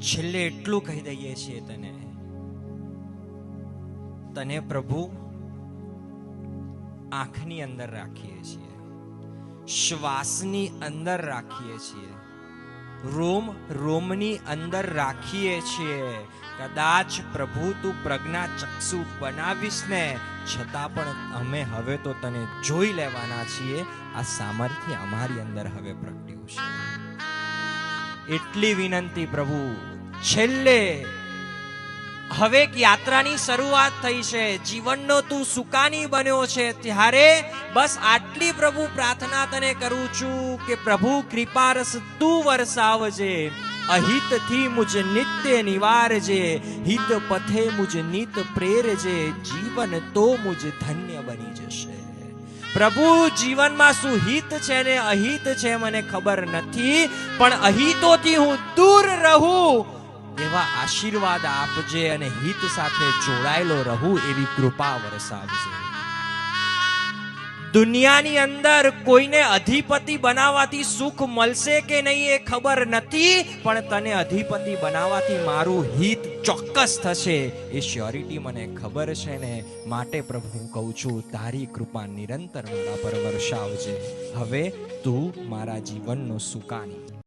છેલ્લે એટલું કહી દઈએ છીએ તને. તને પ્રભુ આંખની અંદર રાખીએ છીએ. શ્વાસની અંદર રાખીએ છીએ. રોમ, રોમની અંદર રાખીએ છીએ. કદાચ પ્રભુ તું પ્રજ્ઞા ચક્ષુ બનાવીશ ને, છતાં પણ અમે હવે તો તને જોઈ લેવાના છીએ. આ સામર્થ્ય અમારી અંદર હવે પ્રગટ્યું છે એટલી વિનંતી પ્રભુ. છેલ્લે, હવે યાત્રાની શરૂઆત થઈ છે, જીવનનો તું સુકાની બન્યો છે, ત્યારે બસ આટલી પ્રભુ પ્રાર્થના તને કરું છું કે પ્રભુ કૃપારસ તું વરસાવજે, અહિતથી મુજ નિત્ય નિવારજે, હિત પથે મુજ નિત પ્રેરજે, જીવન તો મુજ ધન્ય બની જશે. પ્રભુ જીવનમાં શું હિત છે ને અહિત છે મને ખબર નથી, પણ અહિતોથી હું દૂર રહું. એવા આશીર્વાદ આપજે અને હિત સાથે જોડાયેલો રહું એવી કૃપા વરસાવજે. દુનિયાની અંદર કોઈને અધિપતિ બનાવવાથી સુખ મળશે કે નહીં એ ખબર નથી, પણ તને અધિપતિ બનાવવાથી મારું હિત ચોક્કસ થશે એ શ્યોરિટી મને ખબર છે ને. માટે પ્રભુ, હું કહું છું, તારી કૃપા નિરંતર મારા પર વર્ષાવજે હવે તું મારા જીવનનો સુકાની.